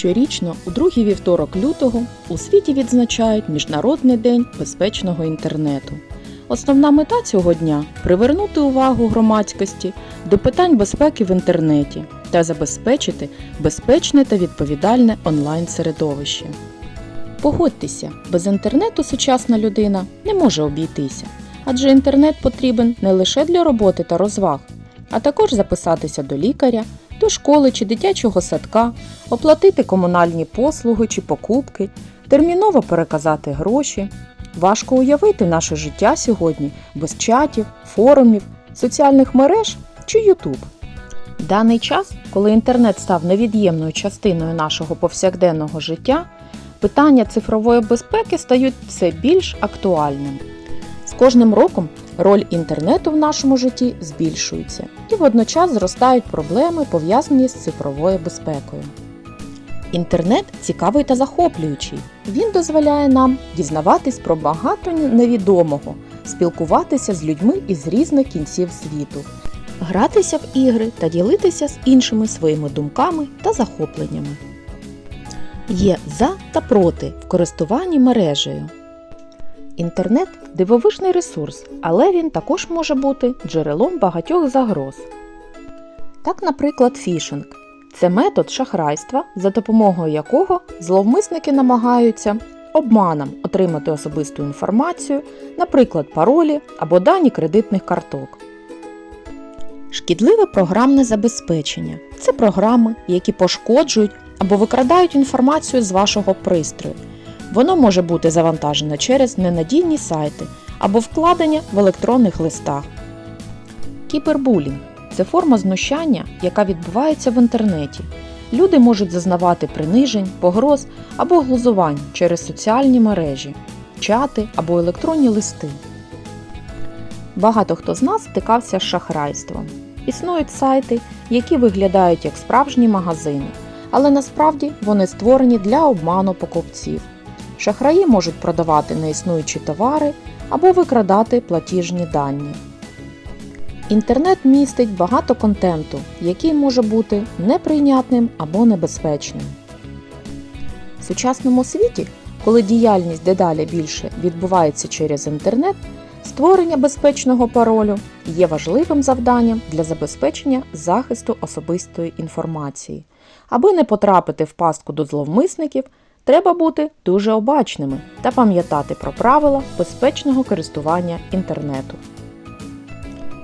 Щорічно, у другий вівторок лютого, у світі відзначають Міжнародний день безпечного інтернету. Основна мета цього дня привернути увагу громадськості до питань безпеки в інтернеті та забезпечити безпечне та відповідальне онлайн-середовище. Погодьтеся, без інтернету сучасна людина не може обійтися, адже інтернет потрібен не лише для роботи та розваг, а також записатися до лікаря, до школи чи дитячого садка, оплатити комунальні послуги чи покупки, терміново переказати гроші. Важко уявити наше життя сьогодні без чатів, форумів, соціальних мереж чи Ютуб. Даний час, коли інтернет став невід'ємною частиною нашого повсякденного життя, питання цифрової безпеки стають все більш актуальним. Кожним роком роль інтернету в нашому житті збільшується і водночас зростають проблеми, пов'язані з цифровою безпекою. Інтернет цікавий та захоплюючий. Він дозволяє нам дізнаватись про багато невідомого, спілкуватися з людьми із різних кінців світу, гратися в ігри та ділитися з іншими своїми думками та захопленнями. Є за та проти в користуванні мережею. Інтернет дивовижний ресурс, але він також може бути джерелом багатьох загроз. Так, наприклад, фішинг це метод шахрайства, за допомогою якого зловмисники намагаються обманом отримати особисту інформацію, наприклад, паролі або дані кредитних карток. Шкідливе програмне забезпечення це програми, які пошкоджують або викрадають інформацію з вашого пристрою. Воно може бути завантажене через ненадійні сайти або вкладення в електронних листах. Кібербулінг це форма знущання, яка відбувається в інтернеті. Люди можуть зазнавати принижень, погроз або глузувань через соціальні мережі, чати або електронні листи. Багато хто з нас стикався з шахрайством. Існують сайти, які виглядають як справжні магазини, але насправді вони створені для обману покупців. Шахраї можуть продавати неіснуючі товари або викрадати платіжні дані. Інтернет містить багато контенту, який може бути неприйнятним або небезпечним. В сучасному світі, коли діяльність дедалі більше відбувається через інтернет, створення безпечного паролю є важливим завданням для забезпечення захисту особистої інформації. Аби не потрапити в пастку до зловмисників, треба бути дуже обачними та пам'ятати про правила безпечного користування інтернету.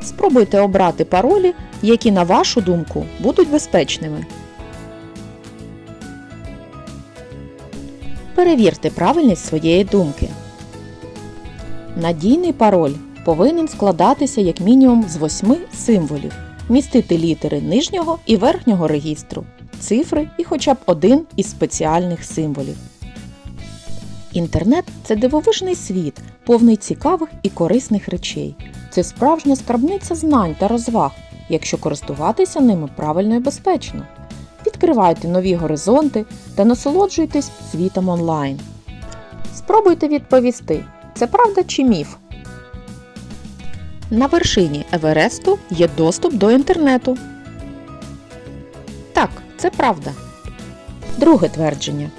Спробуйте обрати паролі, які, на вашу думку, будуть безпечними. Перевірте правильність своєї думки. Надійний пароль повинен складатися як мінімум з восьми символів, містити літери нижнього і верхнього регістру, цифри і хоча б один із спеціальних символів. Інтернет це дивовижний світ, повний цікавих і корисних речей. Це справжня скарбниця знань та розваг, якщо користуватися ними правильно і безпечно. Відкривайте нові горизонти та насолоджуйтесь світом онлайн. Спробуйте відповісти, це правда чи міф? На вершині Евересту є доступ до інтернету. Так, це правда. Друге твердження.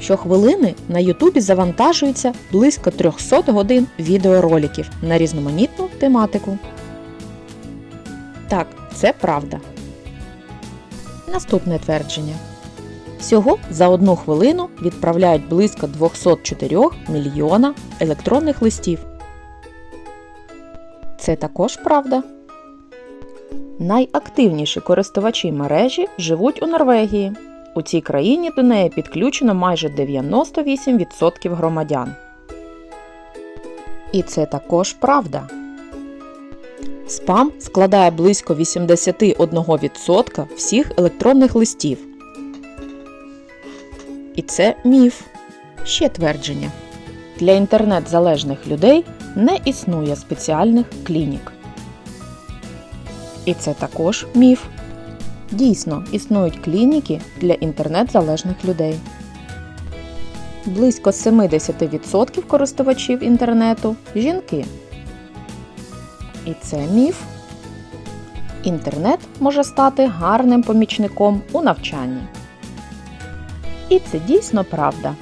Щохвилини на Ютубі завантажується близько 300 годин відеороликів на різноманітну тематику. Так, це правда. Наступне твердження. Всього за одну хвилину відправляють близько 204 мільйона електронних листів. Це також правда. Найактивніші користувачі мережі живуть у Норвегії. У цій країні до неї підключено майже 98% громадян. І це також правда. Спам складає близько 81% всіх електронних листів. І це міф. Ще твердження. Для інтернет-залежних людей не існує спеціальних клінік. І це також міф. Дійсно, існують клініки для інтернет-залежних людей. Близько 70% користувачів інтернету жінки. І це міф. Інтернет може стати гарним помічником у навчанні. І це дійсно правда.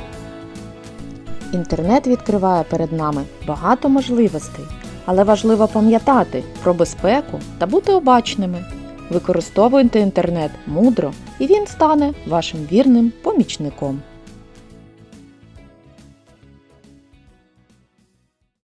Інтернет відкриває перед нами багато можливостей, але важливо пам'ятати про безпеку та бути обачними. Використовуйте інтернет мудро, і він стане вашим вірним помічником.